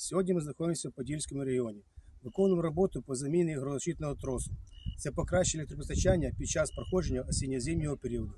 Сьогодні ми знаходимося в Подільському регіоні. Виконуємо роботу по заміні грозочітного тросу. Це покращення електропостачання під час проходження осінньо-зимнього періоду.